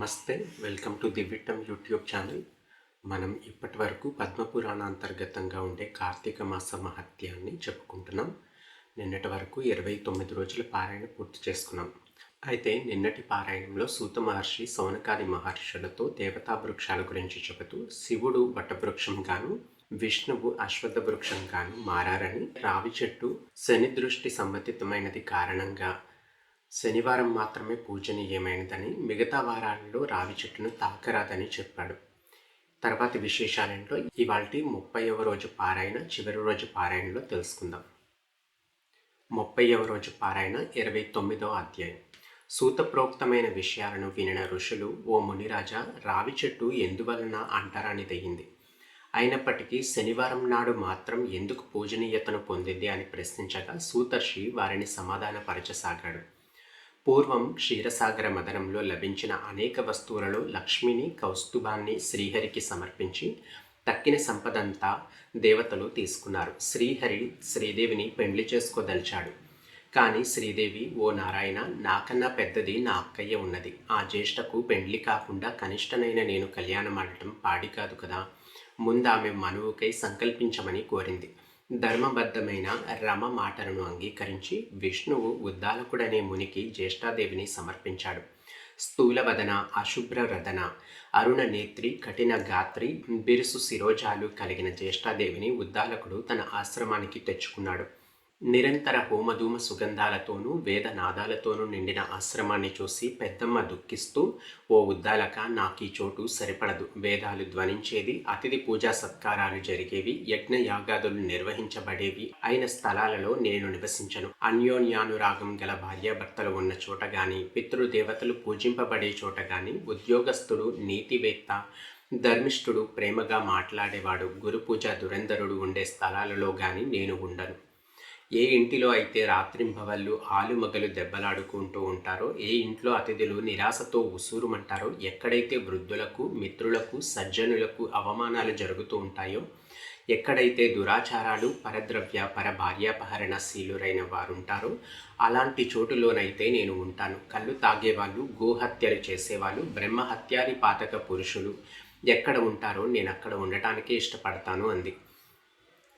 నమస్తే welcome to Divitam YouTube channel. మనం ఇప్పటి వరకు పద్మపురాణ అంతర్గతంగా ఉండే కార్తీక మాస మహత్యాన్ని చెప్పుకుంటున్నాం. నిన్నటి వరకు ఇరవై తొమ్మిది రోజుల పారాయణ పూర్తి చేసుకున్నాం. అయితే నిన్నటి పారాయణంలో సూత మహర్షి సౌనకాది మహర్షులతో దేవతా వృక్షాల గురించి చెబుతూ శివుడు వటవృక్షంగాను విష్ణువు అశ్వత్థ వృక్షంగాను మారారని రావి చెట్టు శని దృష్టి సంబంధితమైనది కారణంగా శనివారం మాత్రమే పూజనీయమైనదని మిగతా వారాలలో రావి చెట్టును తాకరాదని చెప్పాడు. తర్వాత విశేషాలేంటో ఇవాళ ముప్పైవ రోజు పారాయణ చివరి రోజు పారాయణలో తెలుసుకుందాం. ముప్పైవ రోజు పారాయణ ఇరవై తొమ్మిదో అధ్యాయం. సూతప్రోక్తమైన విషయాలను వినిన ఋషులు ఓ మునిరాజా రావి చెట్టు ఎందువలన అంటారాని తెగింది అయినప్పటికీ శనివారం నాడు మాత్రం ఎందుకు పూజనీయతను పొందింది? అని ప్రశ్నించగా సూతర్షి వారిని సమాధానపరచసాగాడు. పూర్వం క్షీరసాగర మదనంలో లభించిన అనేక వస్తువులలో లక్ష్మిని కౌస్తుభాన్ని శ్రీహరికి సమర్పించి తక్కిన సంపదంతా దేవతలు తీసుకున్నారు. శ్రీహరి శ్రీదేవిని పెండ్లి చేసుకోదలిచాడు. కానీ శ్రీదేవి ఓ నారాయణ నాకన్నా పెద్దది నా అక్కయ్య ఉన్నది. ఆ జ్యేష్ఠకు పెండ్లి కాకుండా కనిష్టనైన నేను కళ్యాణం ఆడటం పాడి కాదు కదా. ముందు ఆమె మనువుకై సంకల్పించమని కోరింది. ధర్మబద్ధమైన రమ మాటలను అంగీకరించి విష్ణువు ఉద్దాలకుడనే మునికి జ్యేష్ఠాదేవిని సమర్పించాడు. స్థూలవదన అశుభ్ర రదన అరుణ నేత్రి కఠిన గాత్రి బిరుసు శిరోజాలు కలిగిన జ్యేష్ఠాదేవిని ఉద్దాలకుడు తన ఆశ్రమానికి తెచ్చుకున్నాడు. నిరంతర హోమధూమ సుగంధాలతోనూ వేదనాదాలతోనూ నిండిన ఆశ్రమాన్ని చూసి పెద్దమ్మ దుఃఖిస్తూ ఓ ఉద్దాలక నాకీ చోటు సరిపడదు. వేదాలు ధ్వనించేది అతిథి పూజా సత్కారాలు జరిగేవి యజ్ఞ యాగాదులు నిర్వహించబడేవి. అయిన స్థలాలలో నేను నివసించను. అన్యోన్యానురాగం గల భార్యాభర్తలు ఉన్న చోట గాని పితృదేవతలు పూజింపబడే చోట గాని ఉద్యోగస్తుడు నీతివేత్త ధర్మిష్ఠుడు ప్రేమగా మాట్లాడేవాడు గురు పూజ దురంధరుడు ఉండే స్థలాలలో గాని నేను ఉండను. ఏ ఇంటిలో అయితే రాత్రింబవళ్ళు ఆలుమగలు దెబ్బలాడుకుంటూ ఉంటారో ఏ ఇంట్లో అతిథులు నిరాశతో ఉసూరుమంటారో ఎక్కడైతే వృద్ధులకు మిత్రులకు సజ్జనులకు అవమానాలు జరుగుతూ ఉంటాయో ఎక్కడైతే దురాచారాలు పరద్రవ్య పర భార్యాపహరణ శీలురైన వారుంటారో అలాంటి చోటులోనైతే నేను ఉంటాను. కళ్ళు తాగేవాళ్ళు గోహత్యలు చేసేవాళ్ళు బ్రహ్మహత్యాది పాతక పురుషులు ఎక్కడ ఉంటారో నేను అక్కడ ఉండటానికే ఇష్టపడతాను అంది.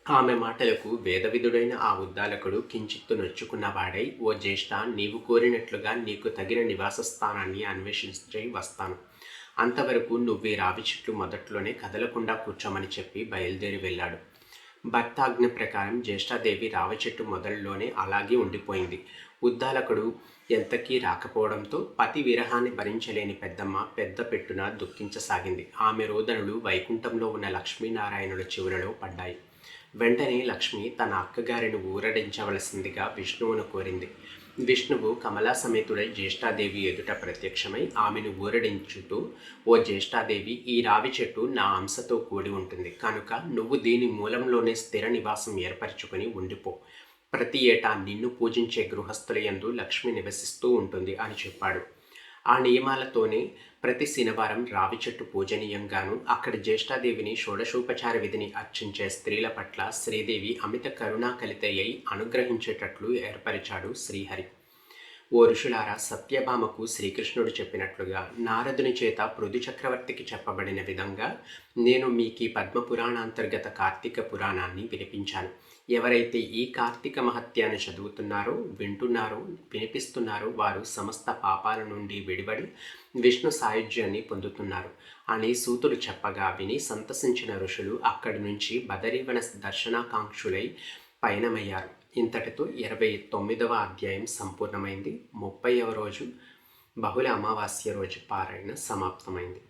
ఆమె మాటలకు వేదవిధుడైన ఆ ఉద్దాలకుడు కించిత్తు నొచ్చుకున్నవాడై ఓ జ్యేష్ఠ నీవు కోరినట్లుగా నీకు తగిన నివాస స్థానాన్ని అన్వేషించి వస్తాను. అంతవరకు నువ్వే రావి చెట్లు మొదట్లోనే కదలకుండా కూర్చోమని చెప్పి బయలుదేరి వెళ్ళాడు. భర్తాజ్ఞ ప్రకారం జ్యేష్ఠాదేవి రావి చెట్టు మొదల్లోనే అలాగే ఉండిపోయింది. ఉద్దాలకుడు ఎంతకీ రాకపోవడంతో పతి విరహాన్ని భరించలేని పెద్దమ్మ పెద్ద పెట్టున దుఃఖించసాగింది. ఆమె రోదనలు వైకుంఠంలో ఉన్న లక్ష్మీనారాయణుల చివరిలో పడ్డాయి. వెంటనే లక్ష్మి తన అక్కగారిని ఊరడించవలసిందిగా విష్ణువును కోరింది. విష్ణువు కమలా సమేతుడై జ్యేష్ఠాదేవి ఎదుట ప్రత్యక్షమై ఆమెను ఊరడించుతూ ఓ జ్యేష్ఠాదేవి ఈ రావి చెట్టు నా అంశతో కూడి ఉంటుంది. కనుక నువ్వు దీని మూలంలోనే స్థిర నివాసం ఏర్పరచుకొని ఉండిపో. ప్రతి ఏటా నిన్ను పూజించే గృహస్థుల యందు లక్ష్మి నివసిస్తూ ఉంటుంది అని చెప్పాడు. ఆ నియమాలతోనే ప్రతి శనివారం రావి చెట్టు పూజనీయంగాను అక్కడ జ్యేష్ఠాదేవిని షోడశోపచార విధిని అర్చించే స్త్రీల పట్ల శ్రీదేవి అమిత కరుణా కలితయ్యై అనుగ్రహించేటట్లు ఏర్పరిచాడు శ్రీహరి. ఓ ఋషులారా సత్యభామకు శ్రీకృష్ణుడు చెప్పినట్లుగా నారదుని చేత పృథు చక్రవర్తికి చెప్పబడిన విధంగా నేను మీకు ఈ పద్మపురాణాంతర్గత కార్తీక పురాణాన్ని వినిపించాను. ఎవరైతే ఈ కార్తీక మహత్యాన్ని చదువుతున్నారో వింటున్నారో వినిపిస్తున్నారో వారు సమస్త పాపాల నుండి విడిబడి విష్ణు సాయుధ్యాన్ని పొందుతున్నారు. అని సూతులు చెప్పగా విని సంతసించిన ఋషులు అక్కడి నుంచి బదరీవన దర్శనాకాంక్షులై పయనమయ్యారు. ఇంతటితో ఇరవై తొమ్మిదవ అధ్యాయం సంపూర్ణమైంది. ముప్పైవ రోజు బహుళ అమావాస్య రోజు పారాయణ సమాప్తమైంది.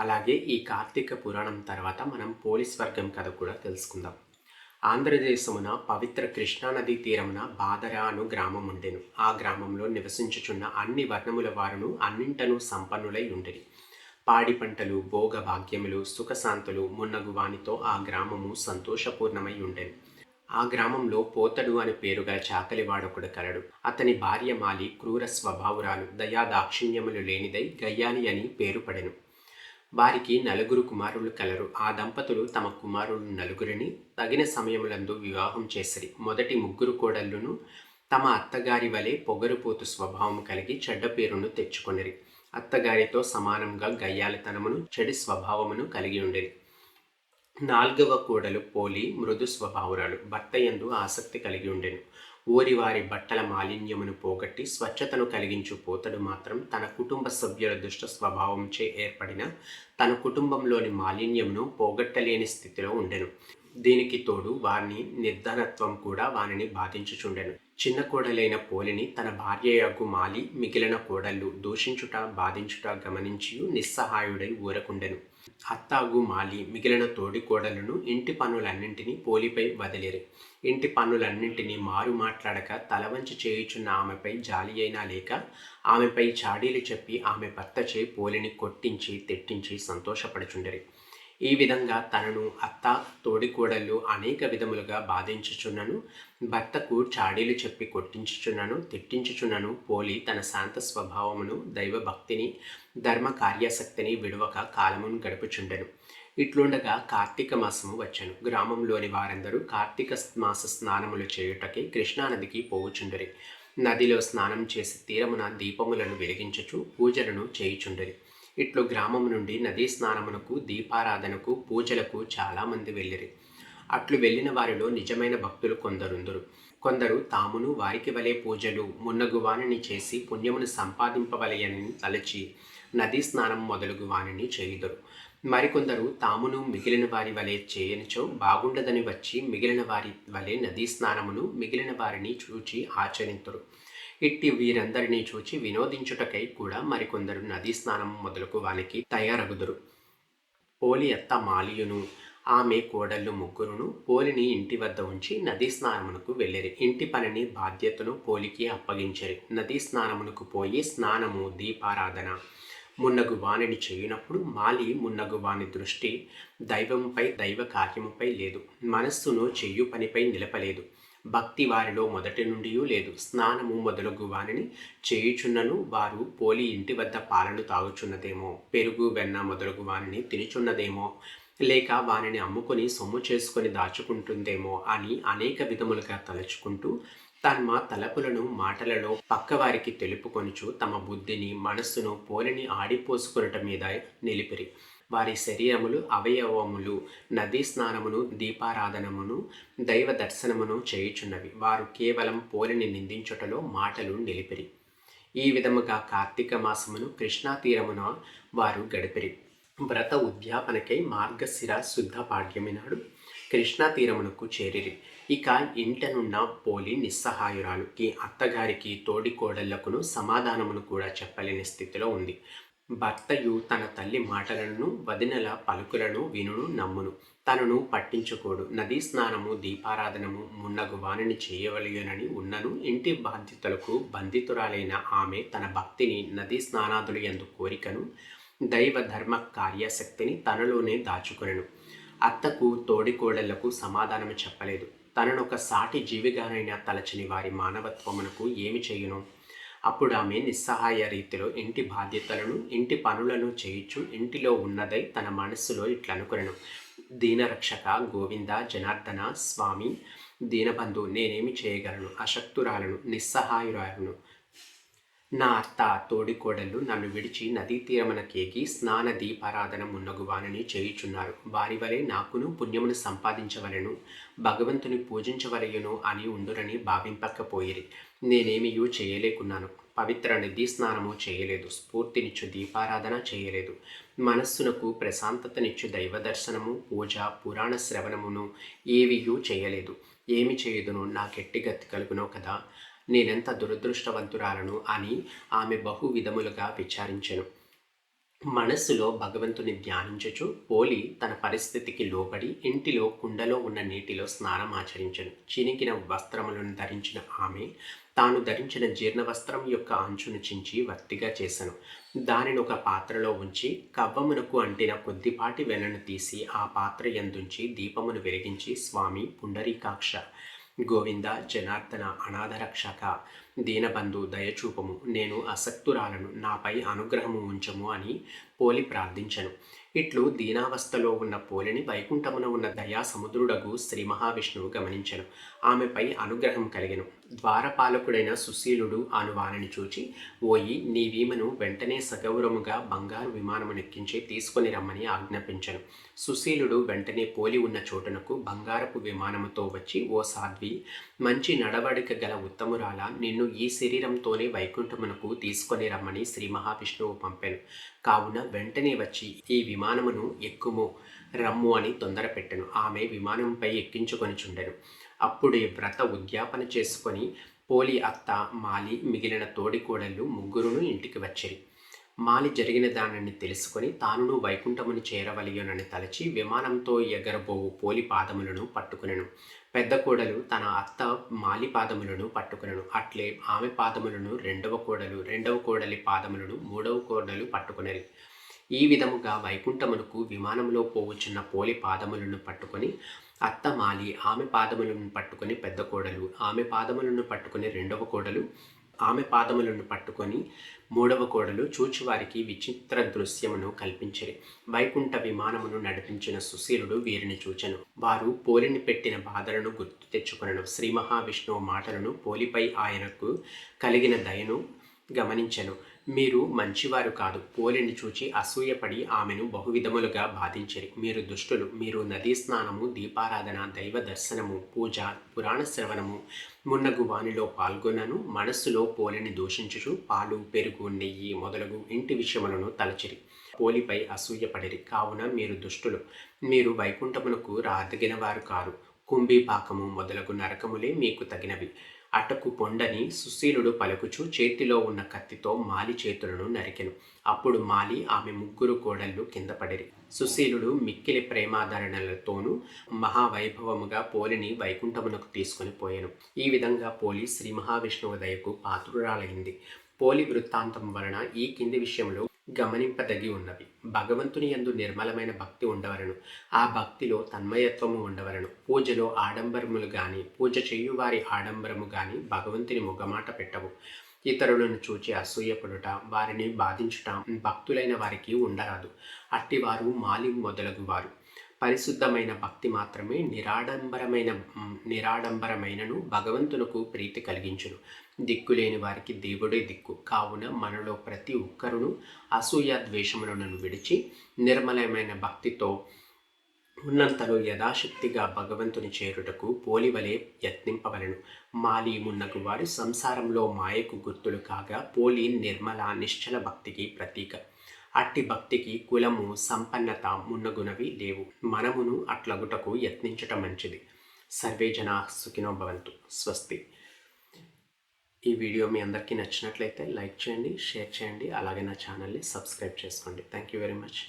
అలాగే ఈ కార్తీక పురాణం తర్వాత మనం పోలీస్ వర్గం కథ కూడా తెలుసుకుందాం. ఆంధ్రదేశమున పవిత్ర కృష్ణానదీ తీరమున బాదరా అను గ్రామం ఉండెను ఆ గ్రామంలో నివసించుచున్న అన్ని వర్ణముల వారును అన్నింటను సంపన్నులై ఉండేది పాడి పంటలు భోగ భాగ్యములు సుఖశాంతులు మున్నగు వానితో ఆ గ్రామము సంతోషపూర్ణమై ఉండెను. ఆ గ్రామంలో పోతడు అని పేరుగా చాకలివాడొకడు కలడు. అతని భార్య మాలి క్రూర స్వభావురాలు దయా దాక్షిణ్యములు లేనిదై గయ్యాలి అని పేరు పడెను. వారికి నలుగురు కుమారులు కలరు. ఆ దంపతులు తమ కుమారులు నలుగురిని తగిన సమయములందు వివాహం చేసిరి. మొదటి ముగ్గురు కోడళ్ళును తమ అత్తగారి వలె పొగరుపోతు స్వభావం కలిగి చెడ్డ పేరును తెచ్చుకొనిరి. అత్తగారితో సమానంగా గయ్యాలితనమును చెడు స్వభావమును కలిగి ఉండేది నాల్గవ కోడలు పోలి మృదు స్వభావురాలు భర్త యందు ఆసక్తి కలిగి ఉండెను ఊరి వారి బట్టల మాలిన్యమును పోగొట్టి స్వచ్ఛతను కలిగించు పోతడు మాత్రం తన కుటుంబ సభ్యుల దుష్ట స్వభావంచే ఏర్పడిన తన కుటుంబంలోని మాలిన్యమును పోగొట్టలేని స్థితిలో ఉండెను. దీనికి తోడు వారిని నిర్ధనత్వం కూడా వానిని బాధించుచుండెను. చిన్న కోడలైన పోలిని తన భార్యయగు మాలి మిగిలిన కోడళ్ళు దూషించుట బాధించుట గమనించి నిస్సహాయుడై ఊరకుండెను. అత్తాగు మాలి మిగిలిన తోడి కోడలను ఇంటి పనులన్నింటినీ పోలిపై వదిలిరి. ఇంటి పనులన్నింటినీ మారు మాట్లాడక తలవంచి చేయుచున్న ఆమెపై జాలి అయినా లేక ఆమెపై చాడీలు చెప్పి ఆమె భర్త చే పోలిని కొట్టించి తిట్టించి సంతోషపడుచుండరి. ఈ విధంగా తనను అత్త తోడికోడళ్ళు అనేక విధములుగా బాధించుచున్నను. భర్తకు చాడీలు చెప్పి కొట్టించుచున్నాను తిట్టించుచున్నాను. పోలి తన శాంత స్వభావమును దైవభక్తిని ధర్మ కార్యాసక్తిని విడువక కాలమును గడుపుచుండెను. ఇట్లుండగా కార్తీక మాసము వచ్చాను. గ్రామంలోని వారందరూ కార్తీక మాస స్నానములు చేయుటకి కృష్ణానదికి పోవుచుండరి. నదిలో స్నానం చేసి తీరమున దీపములను వెలిగించుచు పూజలను చేయుచుండరి. ఇట్లు గ్రామం నుండి నదీ స్నానమునకు దీపారాధనకు పూజలకు చాలామంది వెళ్ళిరి. అట్లు వెళ్ళిన వారిలో నిజమైన భక్తులు కొందరుందరు. కొందరు తామును వారికి వలె పూజలు మున్నగువానిని చేసి పుణ్యమును సంపాదింపవలయని తలచి నదీ స్నానం మొదలగు వానిని చేయుదురు. మరికొందరు తామును మిగిలిన వారి వలె చేయనిచో బాగుండదని వచ్చి మిగిలిన వారి వలె నదీ స్నానమును మిగిలిన వారిని చూచి ఆచరింతురు. ఇట్టి వీరందరినీ చూచి వినోదించుటకై కూడా మరికొందరు నదీ స్నానం మొదలుకు వానికి తయారగుదురు. పోలి అత్త మాలియును ఆమె కోడళ్ళు ముగ్గురును పోలిని ఇంటి వద్ద ఉంచి నదీ స్నానమునకు వెళ్ళిరి. ఇంటి పనిని బాధ్యతను పోలికి అప్పగించరు. నదీ స్నానమునకు పోయి స్నానము దీపారాధన మున్నగు వాణిని చేయునప్పుడు మాలి మున్నగు వాని దృష్టి దైవంపై దైవ కార్యముపై లేదు. మనస్సును చెయ్యు పనిపై నిలపలేదు. భక్తి వారిలో మొదటి నుండి లేదు. స్నానము మొదలగు వానిని చేయుచున్నను వారు పోలి ఇంటి వద్ద పాలను తాగుచున్నదేమో పెరుగు వెన్న మొదలగు వానిని తినుచున్నదేమో లేక వానిని అమ్ముకొని సొమ్ము చేసుకొని దాచుకుంటుందేమో అని అనేక విధములుగా తలుచుకుంటూ తమ తలపులను మాటలలో పక్కవారికి తెలుపుకొనుచు తమ బుద్ధిని మనస్సును పోలిని ఆడిపోసుకునటం మీద నిలిపిరి. వారి శరీరములు అవయవములు నదీ స్నానమును దీపారాధనమును దైవ దర్శనమును చేయుచున్నవి. వారు కేవలం పోలిని నిందించుటలో మాటలు నిలిపిరి. ఈ విధముగా కార్తీక మాసమును కృష్ణా తీరమున వారు గడిపిరి. వ్రత ఉద్యాపనకై మార్గశిర శుద్ధ పాడ్యమినాడు కృష్ణా తీరమునకు చేరిరి. ఇక ఇంటనున్న పోలి నిస్సహాయురాలుకి అత్తగారికి తోడి కోడళ్ళకును సమాధానమును కూడా చెప్పలేని స్థితిలో ఉంది. భర్తయు తన తల్లి మాటలను వదినల పలుకులను వినును నమ్మును. తనను పట్టించుకోడు. నదీ స్నానము దీపారాధనము మున్నగు వాణిని చేయవలయనని ఉన్నను. ఇంటి బాధ్యతలకు బంధితురాలైన ఆమె తన భక్తిని నదీ స్నానాదులు ఎందు కోరికను దైవ ధర్మ కార్యాశక్తిని తనలోనే దాచుకొనెను. అత్తకు తోడికోడళ్ళకు సమాధానము చెప్పలేదు. తనను ఒక సాటి జీవిగానైనా తలచని వారి మానవత్వమునకు ఏమి చేయును? అప్పుడు ఆమె నిస్సహాయ రీతిలో ఇంటి బాధ్యతలను ఇంటి పనులను చేయించు ఇంటిలో ఉన్నదై తన మనస్సులో ఇట్లనుకొనను దీనరక్షక గోవింద జనార్దన స్వామి దీనబంధు నేనేమి చేయగలను? అశక్తురాలను నిస్సహాయురాలను. నా అత్త తోడికోడళ్ళు నన్ను విడిచి నదీ తీరమునకేగి స్నాన దీపారాధన మున్నగువానని చేయుచున్నారు. వారి వలె నాకును పుణ్యమును సంపాదించవలను. భగవంతుని పూజించవలయును అని ఉండురని భావింపకపోయిరి. నేనేమియూ చేయలేకున్నాను. పవిత్ర నిధి స్నానము చేయలేదు. స్ఫూర్తినిచ్చు దీపారాధన చేయలేదు. మనస్సునకు ప్రశాంతతనిచ్చు దైవ దర్శనము పూజ పురాణ శ్రవణమును ఏవియూ చేయలేదు. ఏమి చేయదును? నాకెట్టి గతి కలుగునో కదా? నేనెంత దురదృష్టవంతురాలను అని ఆమె బహు విధములుగా విచారించెను. మనస్సులో భగవంతుని ధ్యానించుచు పోలి తన పరిస్థితికి లోబడి ఇంటిలో కుండలో ఉన్న నీటిలో స్నానం ఆచరించను. చినికిన వస్త్రములను ధరించిన ఆమె తాను ధరించిన జీర్ణ వస్త్రం యొక్క అంచును చించి వర్తిగా చేశాను దానిని ఒక పాత్రలో ఉంచి కవ్వమునకు అంటిన కొద్దిపాటి వెన్నను తీసి ఆ పాత్ర ఎందుంచి దీపమును వెలిగించి స్వామి పుండరీకాక్ష గోవింద జనార్దన అనాథరక్షక దీనబంధు దయచూపము నేను అసక్తురాలను నాపై అనుగ్రహము ఉంచము అని పోలి ప్రార్థించను. ఇట్లు దీనావస్థలో ఉన్న పోలిని వైకుంఠమున ఉన్న దయా సముద్రుడగు శ్రీ మహావిష్ణువు గమనించను. ఆమెపై అనుగ్రహం కలిగెను. ద్వారపాలకుడైన సుశీలుడు ఆను వారిని చూచి ఓయి నీ వీమను వెంటనే సగౌరముగా బంగారు విమానమునెక్కించి తీసుకొని రమ్మని ఆజ్ఞాపించను. సుశీలుడు వెంటనే పోలి ఉన్న చోటునకు బంగారపు విమానముతో వచ్చి ఓ సాధ్వి మంచి నడవడిక గల ఉత్తమురాల నిన్ను ఈ శరీరంతోనే వైకుంఠమునకు తీసుకొని రమ్మని శ్రీ మహావిష్ణువు పంపాను. కావున వెంటనే వచ్చి ఈ విమానమును ఎక్కుము రమ్ము అని తొందర తొందరపెట్టెను. ఆమె విమానంపై ఎక్కించుకొని చుండెను అప్పుడు వ్రత ఉద్యాపన చేసుకొని పోలి అత్త మాలి మిగిలిన తోడికోడళ్ళు ముగ్గురును ఇంటికి వచ్చిరి. మాలి జరిగిన దానిని తెలుసుకొని తానును వైకుంఠముని చేరవలయునని తలచి విమానంతో ఎగరబోవు పోలి పాదములను పట్టుకునెను. పెద్ద కోడలు తన అత్త మాలి పాదములను పట్టుకునను. అట్లే ఆమె పాదములను రెండవ కోడలు రెండవ కోడలి పాదములను మూడవ కోడలు పట్టుకునరి. ఈ విధముగా వైకుంఠమునకు విమానంలో పోవుచున్న పోలి పాదములను పట్టుకొని అత్తమాలి ఆమె పాదములను పట్టుకొని పెద్ద కోడలు ఆమె పాదములను పట్టుకొని రెండవ కోడలు ఆమె పాదములను పట్టుకొని మూడవ కోడలు చూచువారికి విచిత్ర దృశ్యమును కల్పించరు వైకుంఠ విమానమును నడిపించిన సుశీలుడు వీరిని చూచెను. వారు పోలిని పెట్టిన బాధలను గుర్తు తెచ్చుకొనను. శ్రీ మహావిష్ణువు మాటలను పోలిపై ఆయనకు కలిగిన దయను గమనించెను. మీరు మంచివారు కాదు. పోలిని చూచి అసూయపడి ఆమెను బహువిధములుగా బాధించరి. మీరు దుష్టులు. మీరు నదీ స్నానము దీపారాధన దైవ దర్శనము పూజ పురాణ శ్రవణము మున్నగు వానిలో పాల్గొనను. మనస్సులో పోలిని దూషించుచు పాలు పెరుగు నెయ్యి మొదలగు ఇంటి విషయములను తలచిరి. పోలిపై అసూయపడిరి. కావున మీరు దుష్టులు. మీరు వైకుంఠమునకు రాదగిన వారు కారు. కుంభీపాకము మొదలగు నరకములే మీకు తగినవి. అటకు పొండని సుశీలుడు పలుకుచు చేతిలో ఉన్న కత్తితో మాలి చేతులను నరికెను. అప్పుడు మాలి ఆమె ముగ్గురు కోడళ్ళు కింద పడిరి. సుశీలుడు మిక్కిలి ప్రేమాదరణలతోనూ మహావైభవముగా పోలిని వైకుంఠమునకు తీసుకుని పోయాను. ఈ విధంగా పోలి శ్రీ మహావిష్ణువు దయకు పాత్రురాలైంది. పోలి వృత్తాంతం వలన ఈ కింది విషయంలో గమనింపదగి ఉన్నవి. భగవంతుని యందు నిర్మలమైన భక్తి ఉండవలను. ఆ భక్తిలో తన్మయత్వము ఉండవలను. పూజలో ఆడంబరములు గాని పూజ చేయువారి ఆడంబరము గాని భగవంతుని ముగ్గమాట పెట్టవు. ఇతరులను చూచి అసూయపడుట వారిని బాధించుట భక్తులైన వారికి ఉండరాదు. అట్టివారు మాలి మొదలగు వారు పరిశుద్ధమైన భక్తి మాత్రమే నిరాడంబరమైన నిరాడంబరమైనను భగవంతునకు ప్రీతి కలిగించును. దిక్కులేని వారికి దేవుడే దిక్కు. కావున మనలో ప్రతి ఒక్కరును అసూయ ద్వేషములను విడిచి నిర్మలమైన భక్తితో ఉన్నంతలో యథాశక్తిగా భగవంతుని చేరుటకు పోలివలే యత్నింపవలను. మాలీమున్నకు వారు సంసారంలో మాయకు గుర్తులు కాగా పోలి నిర్మల నిశ్చల భక్తికి ప్రతీక. అట్టి భక్తికి కులము సంపన్నత మున్నగునవి లేవు. మనమును అట్లగుటకు యత్నించటం మంచిది. సర్వే జనా సుఖినో భవంతు. స్వస్తి. ఈ వీడియో మీ అందరికీ నచ్చినట్లయితే లైక్ చేయండి షేర్ చేయండి అలాగే నా ఛానల్ని సబ్స్క్రైబ్ చేసుకోండి. Thank you very much.